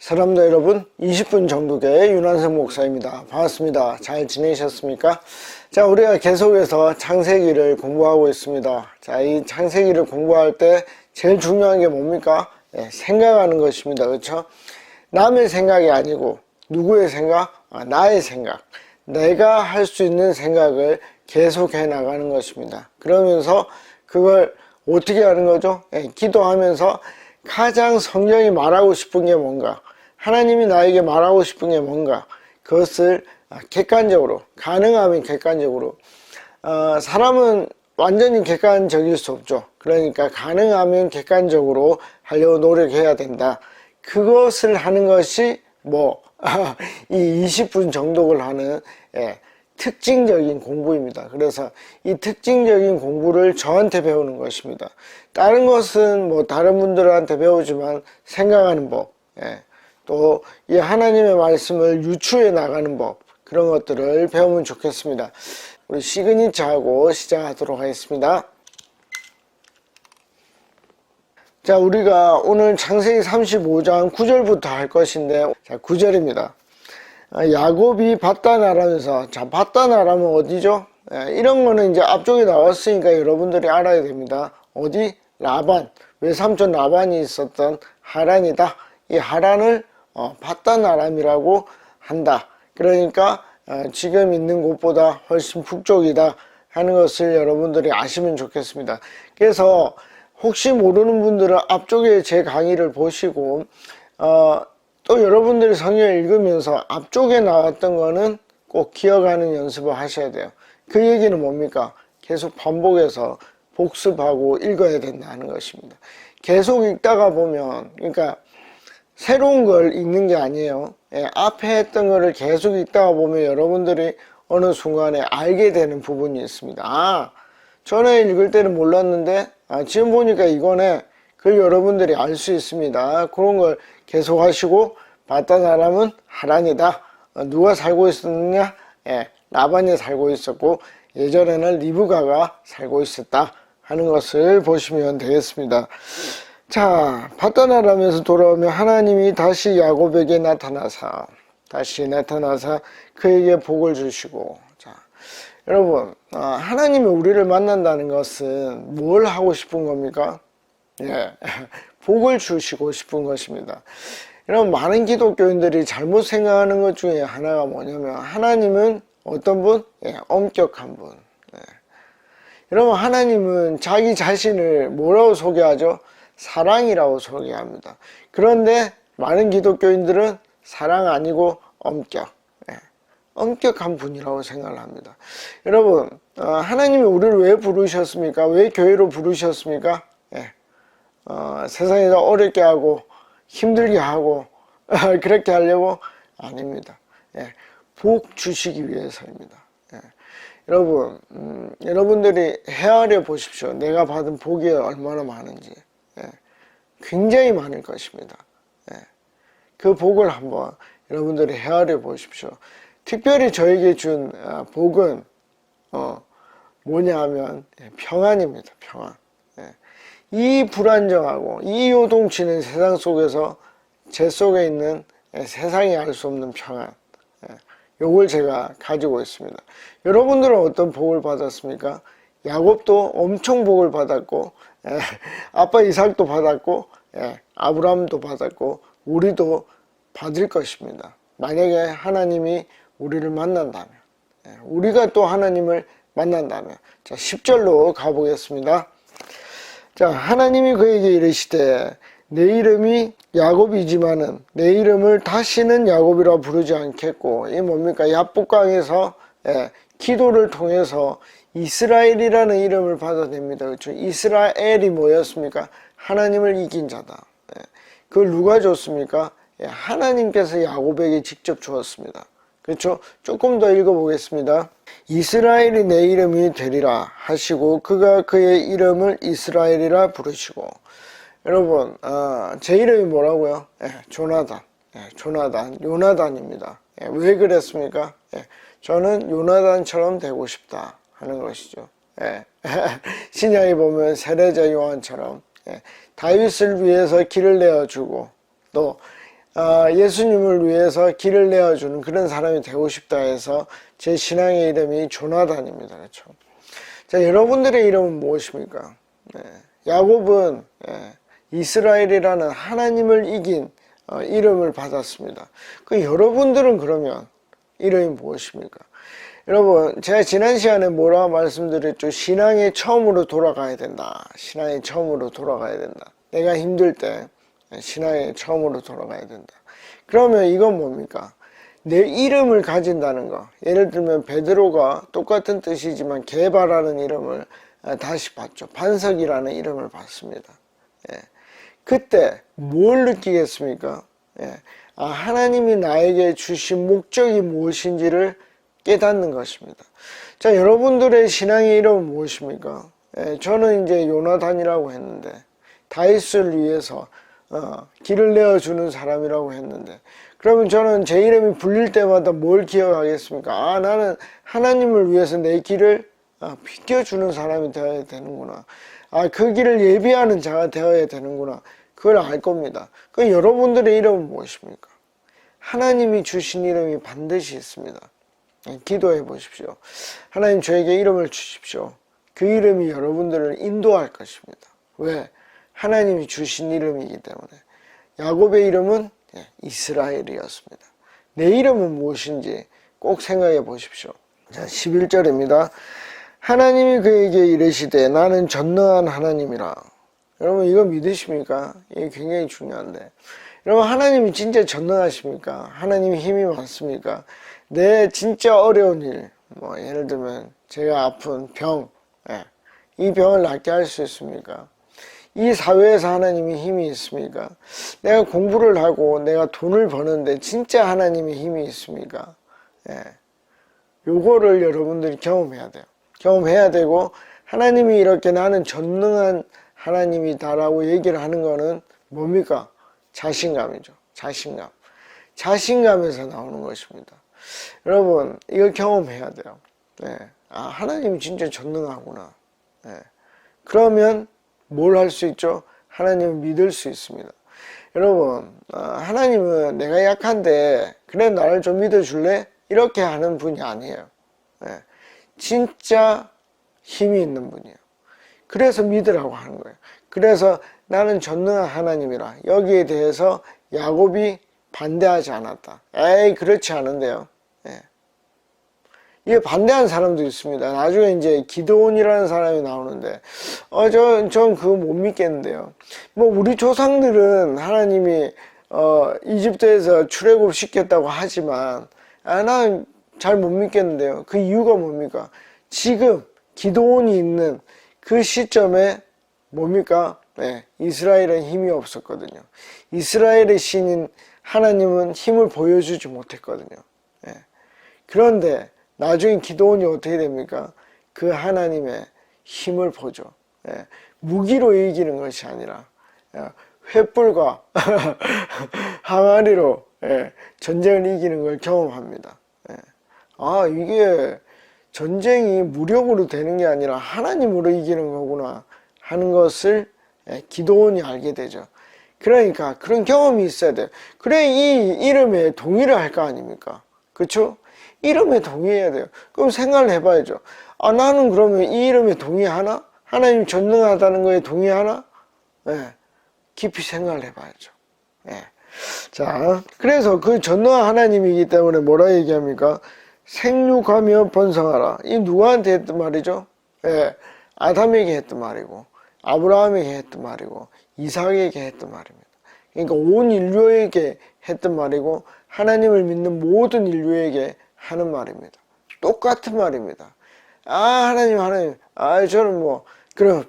사람도 여러분 20분 정도의 윤한성 목사입니다. 반갑습니다. 잘 지내셨습니까? 자, 우리가 계속해서 창세기를 공부하고 있습니다. 자, 이 창세기를 공부할 때 제일 중요한 게 뭡니까? 예, 생각하는 것입니다. 그렇죠? 남의 생각이 아니고 누구의 생각? 아, 나의 생각. 내가 할 수 있는 생각을 계속해 나가는 것입니다. 그러면서 그걸 어떻게 하는 거죠? 예, 기도하면서 가장 성경이 말하고 싶은 게 뭔가, 하나님이 나에게 말하고 싶은 게 뭔가, 그것을 객관적으로, 가능하면 객관적으로, 어, 사람은 완전히 객관적일 수 없죠. 그러니까 가능하면 객관적으로 하려고 노력해야 된다. 그것을 하는 것이 뭐, 이 20분 정독을 하는, 예, 특징적인 공부입니다. 그래서 이 특징적인 공부를 저한테 배우는 것입니다. 다른 것은 뭐 다른 분들한테 배우지만 생각하는 법, 예. 또 이 하나님의 말씀을 유추해 나가는 법, 그런 것들을 배우면 좋겠습니다. 우리 시그니처하고 시작하도록 하겠습니다. 자, 우리가 오늘 창세기 35장 9절부터 할 것인데, 자, 9절입니다. 아, 야곱이 바다나라면서 자 바다나라면 어디죠? 예, 이런 거는 이제 앞쪽에 나왔으니까 여러분들이 알아야 됩니다. 어디? 라반 외삼촌 라반이 있었던 하란이다. 이 하란을 어, 바다나람이라고 한다. 그러니까 어, 지금 있는 곳보다 훨씬 북쪽이다 하는 것을 여러분들이 아시면 좋겠습니다. 그래서 혹시 모르는 분들은 앞쪽에 제 강의를 보시고 어, 또 여러분들이 성경을 읽으면서 앞쪽에 나왔던 거는 꼭 기억하는 연습을 하셔야 돼요. 그 얘기는 뭡니까? 계속 반복해서 복습하고 읽어야 된다는 것입니다. 계속 읽다가 보면, 그러니까 새로운 걸 읽는 게 아니에요. 예, 앞에 했던 거를 계속 읽다가 보면 여러분들이 어느 순간에 알게 되는 부분이 있습니다. 아, 전에 읽을 때는 몰랐는데, 아, 지금 보니까 이거네. 그걸 여러분들이 알 수 있습니다. 그런 걸 계속 하시고 봤던 사람은 하란이다. 어, 누가 살고 있었느냐? 예, 라반이 살고 있었고 예전에는 리브가가 살고 있었다 하는 것을 보시면 되겠습니다. 자, 바다나라면서 돌아오면 하나님이 다시 야곱에게 나타나사 다시 나타나사 그에게 복을 주시고 자, 여러분 아, 하나님이 우리를 만난다는 것은 뭘 하고 싶은 겁니까? 예, 복을 주시고 싶은 것입니다. 여러분 많은 기독교인들이 잘못 생각하는 것 중에 하나가 뭐냐면 하나님은 어떤 분? 예, 엄격한 분. 예. 여러분 하나님은 자기 자신을 뭐라고 소개하죠? 사랑이라고 소개합니다. 그런데 많은 기독교인들은 사랑 아니고 엄격. 예. 엄격한 분이라고 생각을 합니다. 여러분 어, 하나님이 우리를 왜 부르셨습니까? 왜 교회로 부르셨습니까? 예. 어, 세상에서 어렵게 하고 힘들게 하고 그렇게 하려고 아닙니다. 예, 복 주시기 위해서입니다. 예, 여러분, 음, 여러분들이 헤아려 보십시오. 내가 받은 복이 얼마나 많은지. 예, 굉장히 많을 것입니다. 예, 그 복을 한번 여러분들이 헤아려 보십시오. 특별히 저에게 준 아, 복은 어, 뭐냐 하면 예, 평안입니다. 평안. 이 불안정하고 이 요동치는 세상 속에서 제 속에 있는 세상이 알 수 없는 평안 예, 요걸 제가 가지고 있습니다 여러분들은 어떤 복을 받았습니까? 야곱도 엄청 복을 받았고 예, 아빠 이삭도 받았고 예, 아브라함도 받았고 우리도 받을 것입니다. 만약에 하나님이 우리를 만난다면 우리가 또 하나님을 만난다면 자 10절로 가보겠습니다. 자, 하나님이 그에게 이르시되 내 이름이 야곱이지만은 내 이름을 다시는 야곱이라 부르지 않겠고 이 뭡니까? 야복강에서 예, 기도를 통해서 이스라엘이라는 이름을 받아냅니다. 그렇죠? 이스라엘이 뭐였습니까? 하나님을 이긴 자다. 예, 그걸 누가 줬습니까? 예, 하나님께서 야곱에게 직접 주었습니다. 그렇죠? 조금 더 읽어보겠습니다. 이스라엘이 내 이름이 되리라 하시고 그가 그의 이름을 이스라엘이라 부르시고 여러분 어, 제 이름이 뭐라고요? 예, 조나단 예, 조나단 요나단입니다. 예, 왜 그랬습니까? 예, 저는 요나단처럼 되고 싶다 하는 것이죠. 예, 신약에 보면 세례자 요한처럼 예, 다윗을 위해서 길을 내어주고 또 아, 예수님을 위해서 길을 내어주는 그런 사람이 되고 싶다 해서 제 신앙의 이름이 조나단입니다. 그렇죠? 자, 여러분들의 이름은 무엇입니까? 네, 야곱은 예, 이스라엘이라는 하나님을 이긴 어, 이름을 받았습니다. 그 여러분들은 그러면 이름이 무엇입니까? 여러분, 제가 지난 시간에 뭐라 말씀드렸죠? 신앙의 처음으로 돌아가야 된다. 신앙의 처음으로 돌아가야 된다. 내가 힘들 때 신앙의 처음으로 돌아가야 된다. 그러면 이건 뭡니까? 내 이름을 가진다는 거. 예를 들면 베드로가 똑같은 뜻이지만 개바라는 이름을 다시 받죠. 반석이라는 이름을 받습니다. 예. 그때 뭘 느끼겠습니까? 예. 아, 하나님이 나에게 주신 목적이 무엇인지를 깨닫는 것입니다. 자, 여러분들의 신앙의 이름은 무엇입니까? 예, 저는 이제 요나단이라고 했는데, 다윗을 위해서 어, 길을 내어주는 사람이라고 했는데, 그러면 저는 제 이름이 불릴 때마다 뭘 기억하겠습니까? 아, 나는 하나님을 위해서 내 길을 아, 비켜주는 사람이 되어야 되는구나. 아, 그 길을 예비하는 자가 되어야 되는구나. 그걸 알 겁니다. 그 여러분들의 이름은 무엇입니까? 하나님이 주신 이름이 반드시 있습니다. 기도해 보십시오. 하나님 저에게 이름을 주십시오. 그 이름이 여러분들을 인도할 것입니다. 왜? 하나님이 주신 이름이기 때문에. 야곱의 이름은 예, 이스라엘이었습니다. 내 이름은 무엇인지 꼭 생각해 보십시오. 자, 11절입니다. 하나님이 그에게 이르시되 나는 전능한 하나님이라. 여러분 이거 믿으십니까? 이게 굉장히 중요한데. 여러분 하나님이 진짜 전능하십니까? 하나님이 힘이 많습니까? 내 진짜 어려운 일, 뭐 예를 들면 제가 아픈 병, 예, 이 병을 낫게 할 수 있습니까? 이 사회에서 하나님이 힘이 있습니까? 내가 공부를 하고 내가 돈을 버는데 진짜 하나님의 힘이 있습니까? 예. 요거를 여러분들이 경험해야 돼요. 경험해야 되고 하나님이 이렇게 나는 전능한 하나님이다라고 얘기를 하는 거는 뭡니까? 자신감이죠. 자신감. 자신감에서 나오는 것입니다. 여러분, 이걸 경험해야 돼요. 네. 아, 하나님이 진짜 전능하구나. 네. 그러면 뭘 할 수 있죠? 하나님을 믿을 수 있습니다. 여러분, 어, 하나님은 내가 약한데, 그래, 나를 좀 믿어줄래? 이렇게 하는 분이 아니에요. 네. 진짜 힘이 있는 분이에요. 그래서 믿으라고 하는 거예요. 그래서 나는 전능한 하나님이라 여기에 대해서 야곱이 반대하지 않았다. 에이 그렇지 않은데요. 예. 이게 반대하는 사람도 있습니다. 나중에 이제 기도원이라는 사람이 나오는데 어전전 그거 못 믿겠는데요. 뭐 우리 조상들은 하나님이 어 이집트에서 출애굽 시켰다고 하지만 아 난 잘 못 믿겠는데요. 그 이유가 뭡니까? 지금 기도원이 있는 그 시점에 뭡니까? 네, 이스라엘은 힘이 없었거든요. 이스라엘의 신인 하나님은 힘을 보여주지 못했거든요. 네. 그런데 나중에 기도원이 어떻게 됩니까? 그 하나님의 힘을 보죠. 네. 무기로 이기는 것이 아니라 횃불과 항아리로 전쟁을 이기는 걸 경험합니다. 아 이게 전쟁이 무력으로 되는 게 아니라 하나님으로 이기는 거구나 하는 것을 기도원이 알게 되죠. 그러니까 그런 경험이 있어야 돼요. 그래 이 이름에 동의를 할 거 아닙니까? 그렇죠? 이름에 동의해야 돼요. 그럼 생각을 해봐야죠. 아 나는 그러면 이 이름에 동의하나? 하나님 전능하다는 거에 동의하나? 네. 깊이 생각을 해봐야죠. 네. 자, 그래서 그 전능한 하나님이기 때문에 뭐라 얘기합니까? 생육하며 번성하라. 이 누구한테 했던 말이죠? 예, 아담에게 했던 말이고, 아브라함에게 했던 말이고, 이삭에게 했던 말입니다. 그러니까 온 인류에게 했던 말이고, 하나님을 믿는 모든 인류에게 하는 말입니다. 똑같은 말입니다. 아, 하나님, 하나님. 아, 저는 뭐, 그럼,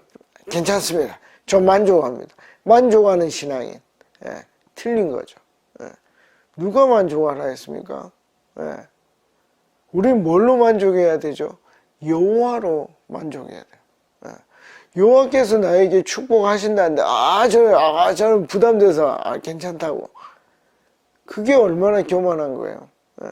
괜찮습니다. 저 만족합니다. 만족하는 신앙인. 예, 틀린 거죠. 예. 누가 만족하라 했습니까? 예. 우린 뭘로 만족해야 되죠? 여호와로 만족해야 돼요. 예. 여호와께서 나에게 축복하신다는데 아, 저, 아, 저는 부담돼서 아, 괜찮다고. 그게 얼마나 교만한 거예요. 예.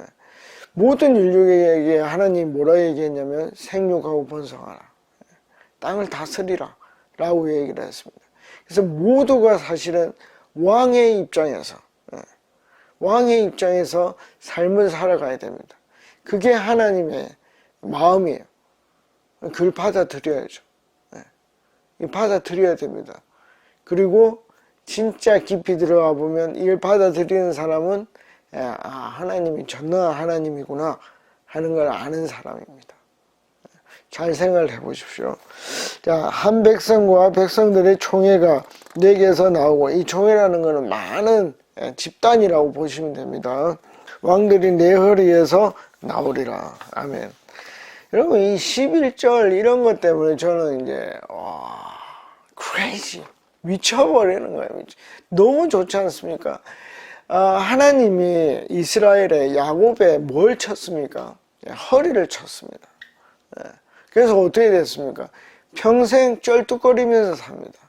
모든 인류에게 하나님 뭐라 얘기했냐면 생육하고 번성하라. 예. 땅을 다스리라. 라고 얘기를 했습니다. 그래서 모두가 사실은 왕의 입장에서 예. 왕의 입장에서 삶을 살아가야 됩니다. 그게 하나님의 마음이에요. 그걸 받아들여야죠. 예. 받아들여야 됩니다. 그리고 진짜 깊이 들어가 보면 이걸 받아들이는 사람은 예, 아, 하나님이 전능한 하나님이구나 하는 걸 아는 사람입니다. 잘 생각을 해 보십시오. 자, 한 백성과 백성들의 총회가 내게서 나오고 이 총회라는 것은 많은 예, 집단이라고 보시면 됩니다. 왕들이 내 허리에서 나오리라. 아멘. 여러분 이 11절 이런 것 때문에 저는 이제 와 crazy 미쳐버리는 거예요. 너무 좋지 않습니까? 아, 하나님이 이스라엘의 야곱에 뭘 쳤습니까? 예, 허리를 쳤습니다. 예. 그래서 어떻게 됐습니까? 평생 쩔뚝거리면서 삽니다.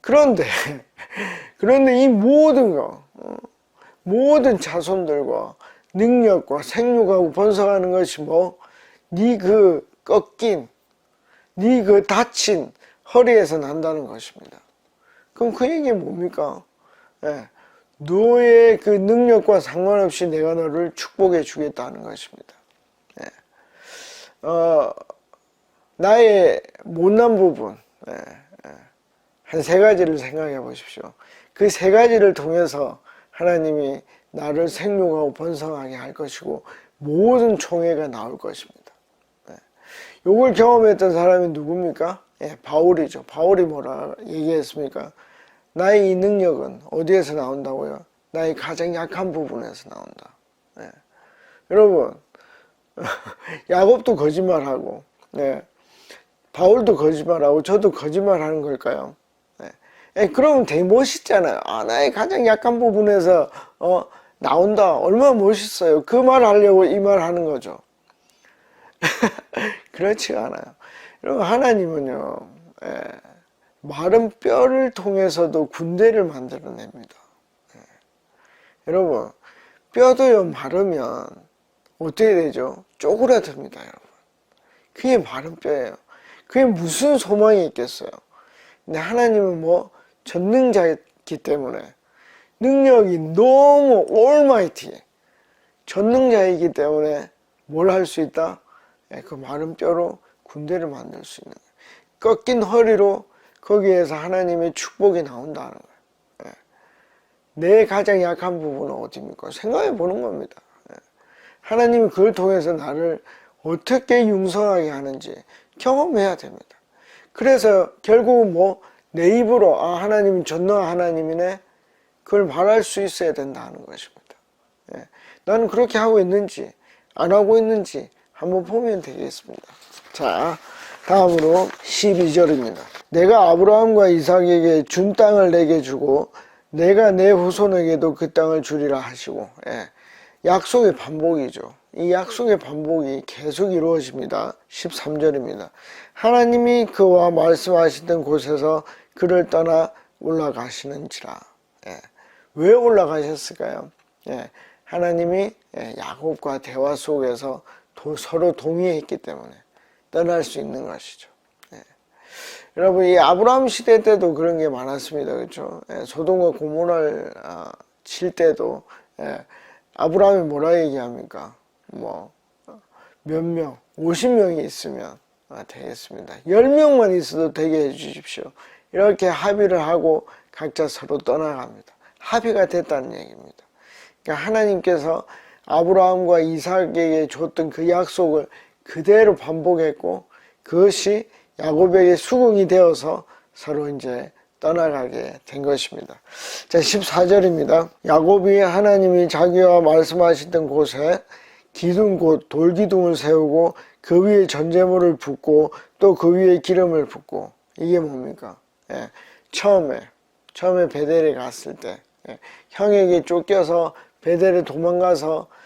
그런데 그런데 이 모든 거 어, 모든 자손들과 능력과 생육하고 번성하는 것이 뭐 네 그 꺾인 네 그 다친 허리에서 난다는 것입니다. 그럼 그 얘기 뭡니까? 예, 너의 그 능력과 상관없이 내가 너를 축복해 주겠다는 것입니다. 예. 어, 나의 못난 부분 예, 한세 가지를 생각해 보십시오. 그 세 가지를 통해서 하나님이 나를 생육하고 번성하게 할 것이고 모든 총회가 나올 것입니다. 예. 요걸 경험했던 사람이 누굽니까? 예, 바울이죠. 바울이 뭐라 얘기했습니까? 나의 이 능력은 어디에서 나온다고요? 나의 가장 약한 부분에서 나온다. 예. 여러분, 야곱도 거짓말하고, 예. 바울도 거짓말하고, 저도 거짓말하는 걸까요? 예. 예, 그러면 되게 멋있잖아요. 아, 나의 가장 약한 부분에서, 어, 나온다. 얼마나 멋있어요. 그 말 하려고 이 말 하는 거죠. 그렇지가 않아요. 여러분, 하나님은요, 예, 마른 뼈를 통해서도 군대를 만들어냅니다. 예. 여러분, 뼈도요, 마르면 어떻게 되죠? 쪼그라듭니다, 여러분. 그게 마른 뼈예요. 그게 무슨 소망이 있겠어요? 근데 하나님은 뭐, 전능자이기 때문에, 능력이 너무 올마이티, 전능자이기 때문에 뭘 할 수 있다? 예, 그 마른 뼈로 군대를 만들 수 있는 거예요. 꺾인 허리로 거기에서 하나님의 축복이 나온다는 거예요. 예. 내 가장 약한 부분은 어디입니까? 생각해 보는 겁니다. 예. 하나님이 그걸 통해서 나를 어떻게 융성하게 하는지 경험해야 됩니다. 그래서 결국은 뭐 내 입으로 아 하나님이 전능한 하나님이네 그걸 말할 수 있어야 된다는 것입니다. 예. 나는 그렇게 하고 있는지 안 하고 있는지 한번 보면 되겠습니다. 자, 다음으로 12절입니다. 내가 아브라함과 이삭에게 준 땅을 내게 주고 내가 내 후손에게도 그 땅을 주리라 하시고 예. 약속의 반복이죠. 이 약속의 반복이 계속 이루어집니다. 13절입니다. 하나님이 그와 말씀하시던 곳에서 그를 떠나 올라가시는지라. 예. 왜 올라가셨을까요? 예. 하나님이 예, 야곱과 대화 속에서 도, 서로 동의했기 때문에 떠날 수 있는 것이죠. 예. 여러분 이 아브라함 시대 때도 그런 게 많았습니다. 그렇죠? 예, 소돔과 고모를 아, 칠 때도 예, 아브라함이 뭐라 얘기합니까? 뭐 몇 명, 50명이 있으면 아, 되겠습니다. 10명만 있어도 되게 해 주십시오. 이렇게 합의를 하고 각자 서로 떠나갑니다. 합의가 됐다는 얘기입니다. 그러니까 하나님께서 아브라함과 이삭에게 줬던 그 약속을 그대로 반복했고 그것이 야곱에게 수긍이 되어서 서로 이제 떠나가게 된 것입니다. 자, 14절입니다. 야곱이 하나님이 자기와 말씀하시던 곳에 기둥 곧 돌기둥을 세우고 그 위에 전제물을 붓고 또 그 위에 기름을 붓고 이게 뭡니까? 예, 처음에 처음에 베델에 갔을 때 예, 형에게 쫓겨서 베델에 도망가서 예,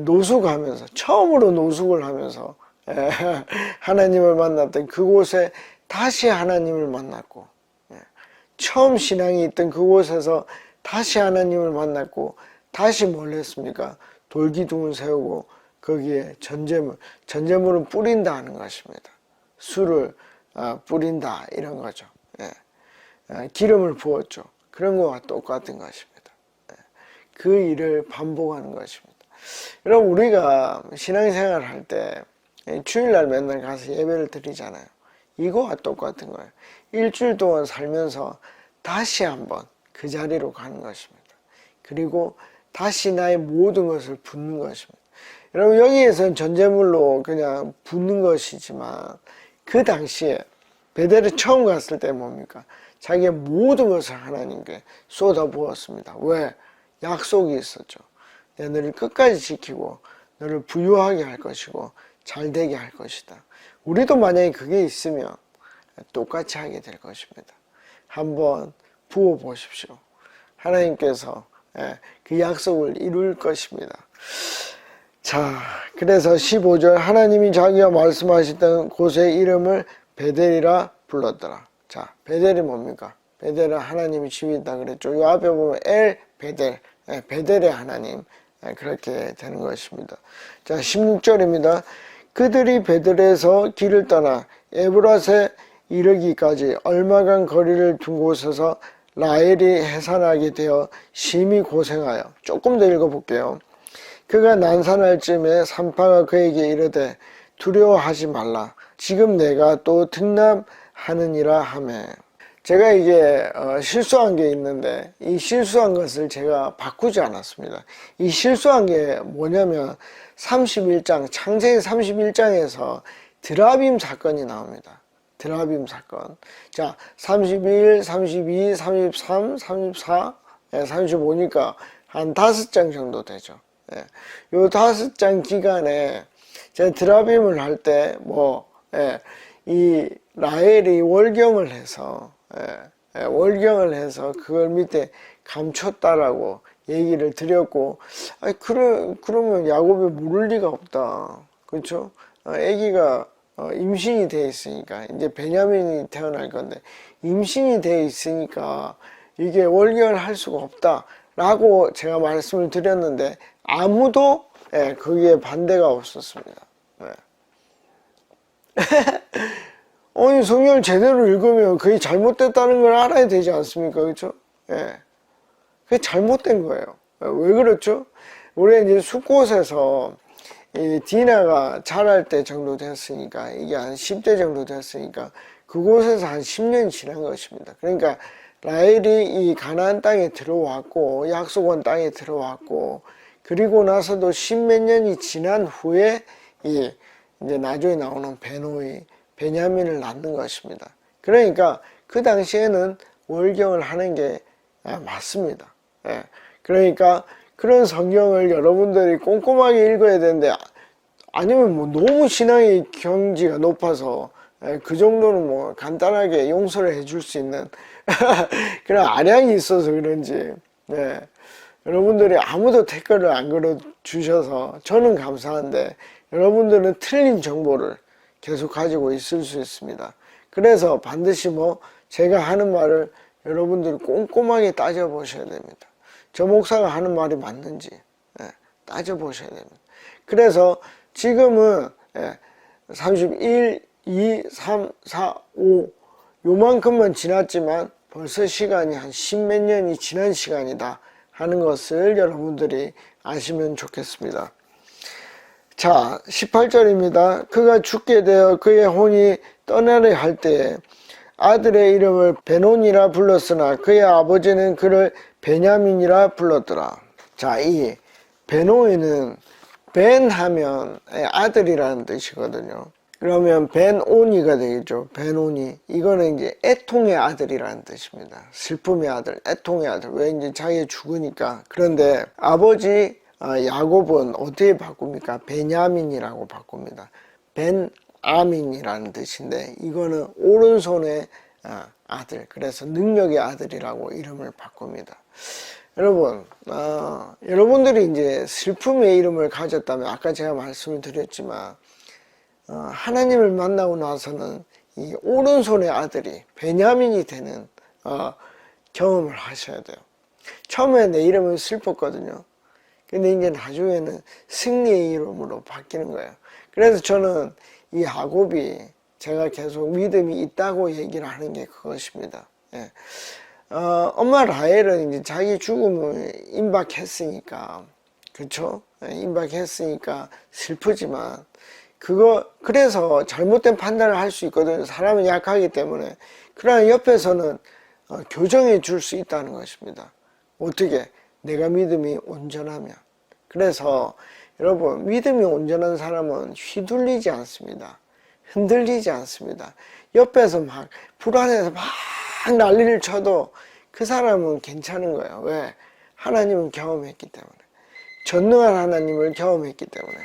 노숙하면서 처음으로 노숙을 하면서 예, 하나님을 만났던 그곳에 다시 하나님을 만났고 예, 처음 신앙이 있던 그곳에서 다시 하나님을 만났고 다시 뭘 했습니까? 돌기둥을 세우고 거기에 전제물, 전제물은 뿌린다 하는 것입니다. 술을 아, 뿌린다 이런 거죠. 예. 아, 기름을 부었죠. 그런 거와 똑같은 것입니다. 예. 그 일을 반복하는 것입니다. 여러분 우리가 신앙생활 할 때 주일날 맨날 가서 예배를 드리잖아요. 이거와 똑같은 거예요. 일주일 동안 살면서 다시 한번 그 자리로 가는 것입니다. 그리고 다시 나의 모든 것을 붓는 것입니다. 여러분 여기에서는 전제물로 그냥 붓는 것이지만 그 당시에 베델에 처음 갔을 때 뭡니까? 자기의 모든 것을 하나님께 쏟아부었습니다. 왜? 약속이 있었죠. 내가 너를 끝까지 지키고 너를 부유하게 할 것이고 잘 되게 할 것이다. 우리도 만약에 그게 있으면 똑같이 하게 될 것입니다. 한번 부어 보십시오. 하나님께서 예, 그 약속을 이룰 것입니다. 자, 그래서 15절 하나님이 자기가 말씀하셨던 곳의 이름을 베델이라 불렀더라. 자, 베델이 뭡니까? 베델은 하나님이 집이 있다 그랬죠. 요 앞에 보면 엘 베델, 예, 베델의 하나님 예, 그렇게 되는 것입니다. 자, 16절입니다. 그들이 베델에서 길을 떠나 에브라스에 이르기까지 얼마간 거리를 둔 곳에서 라헬이 해산하게 되어 심히 고생하여 조금 더 읽어볼게요. 그가 난산할 쯤에 산파가 그에게 이르되 두려워하지 말라. 지금 내가 또 등남하느니라 하매. 제가 이게 어, 실수한 게 있는데 이 실수한 것을 제가 바꾸지 않았습니다. 이 실수한 게 뭐냐면 31장 창세기 31장에서 드라빔 사건이 나옵니다. 드라빔 사건. 자, 31, 32, 33, 34, 예, 35니까 한 다섯 장 정도 되죠. 예, 요 다섯 장 기간에 제가 드라빔을 할 때 뭐, 예, 이 라헬이 월경을 해서, 월경을 해서 그걸 밑에 감췄다라고 얘기를 드렸고, 아니, 그러, 그러면 야곱이 모를 리가 없다. 그렇죠? 어, 아기가 어, 임신이 돼 있으니까 이제 베냐민이 태어날 건데 임신이 돼 있으니까 이게 월경을 할 수가 없다 라고 제가 말씀을 드렸는데 아무도 예, 거기에 반대가 없었습니다. 네. 아니 성경을 제대로 읽으면 그게 잘못됐다는 걸 알아야 되지 않습니까? 그렇죠? 예. 그게 잘못된 거예요. 왜 그렇죠? 우리 이제 숲곳에서 이 디나가 자랄 때 정도 됐으니까 이게 한 10대 정도 됐으니까 그곳에서 한 10년 지난 것입니다. 그러니까 라헬이 이 가나안 땅에 들어왔고 약속원 땅에 들어왔고 그리고 나서도 십몇 년이 지난 후에 이 이제 나중에 나오는 베노이 베냐민을 낳는 것입니다. 그러니까 그 당시에는 월경을 하는 게 아, 맞습니다. 예. 그러니까 그런 성경을 여러분들이 꼼꼼하게 읽어야 되는데 아니면 뭐 너무 신앙의 경지가 높아서 예, 그 정도는 뭐 간단하게 용서를 해줄 수 있는 그런 아량이 있어서 그런지 네. 여러분들이 아무도 댓글을 안 걸어 주셔서 저는 감사한데 여러분들은 틀린 정보를 계속 가지고 있을 수 있습니다. 그래서 반드시 뭐 제가 하는 말을 여러분들이 꼼꼼하게 따져 보셔야 됩니다. 저 목사가 하는 말이 맞는지 예, 따져 보셔야 됩니다. 그래서 지금은 예, 31, 2, 3, 4, 5 요만큼만 지났지만 벌써 시간이 한 십몇 년이 지난 시간이다 하는 것을 여러분들이 아시면 좋겠습니다. 자, 18절입니다. 그가 죽게 되어 그의 혼이 떠나려 할 때에 아들의 이름을 베논이라 불렀으나 그의 아버지는 그를 베냐민이라 불렀더라. 자, 이 베노이는 벤 하면 아들이라는 뜻이거든요. 그러면 벤오니가 되겠죠. 벤오니. 이거는 이제 애통의 아들이라는 뜻입니다. 슬픔의 아들, 애통의 아들. 왜 이제 자기 죽으니까. 그런데 아버지 아, 야곱은 어떻게 바꿉니까? 베냐민이라고 바꿉니다. 벤 아민이라는 뜻인데 이거는 오른손의 아, 아들. 그래서 능력의 아들이라고 이름을 바꿉니다. 여러분, 어, 여러분들이 이제 슬픔의 이름을 가졌다면 아까 제가 말씀을 드렸지만 어, 하나님을 만나고 나서는 이 오른손의 아들이 베냐민이 되는 어, 경험을 하셔야 돼요. 처음에 내 이름은 슬펐거든요. 근데 이제 나중에는 승리의 이름으로 바뀌는 거예요. 그래서 저는 이 야곱이 제가 계속 믿음이 있다고 얘기를 하는 게 그것입니다. 예. 어, 엄마 라헬은 이제 자기 죽음을 임박했으니까, 그쵸? 예, 임박했으니까 슬프지만, 그거, 그래서 잘못된 판단을 할 수 있거든요. 사람은 약하기 때문에. 그러나 옆에서는 어, 교정해 줄 수 있다는 것입니다. 어떻게? 내가 믿음이 온전하면. 그래서 여러분, 믿음이 온전한 사람은 휘둘리지 않습니다. 흔들리지 않습니다. 옆에서 막 불안해서 막 난리를 쳐도 그 사람은 괜찮은 거예요. 왜? 하나님은 경험했기 때문에. 전능한 하나님을 경험했기 때문에.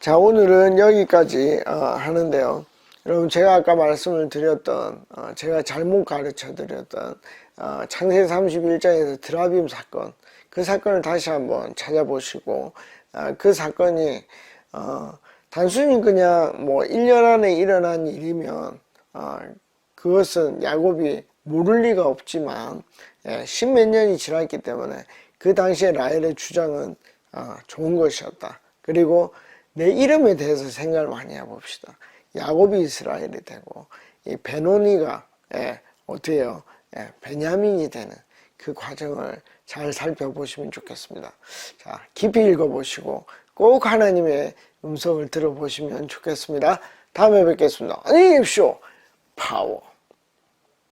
자, 오늘은 여기까지 어, 하는데요. 여러분, 제가 아까 말씀을 드렸던, 어, 제가 잘못 가르쳐 드렸던, 어, 창세 31장에서 드라빔 사건, 그 사건을 다시 한번 찾아보시고, 아, 그 사건이, 어, 단순히 그냥 뭐 1년 안에 일어난 일이면, 어, 그것은 야곱이 모를 리가 없지만, 예, 십몇 년이 지났기 때문에 그 당시에 라헬의 주장은 어, 좋은 것이었다. 그리고 내 이름에 대해서 생각을 많이 해봅시다. 야곱이 이스라엘이 되고 이 베노니가 예, 어떻게 해요? 예, 베냐민이 되는 그 과정을 잘 살펴보시면 좋겠습니다. 자, 깊이 읽어보시고 꼭 하나님의 음성을 들어보시면 좋겠습니다. 다음에 뵙겠습니다. 안녕히 계십시오. 파워.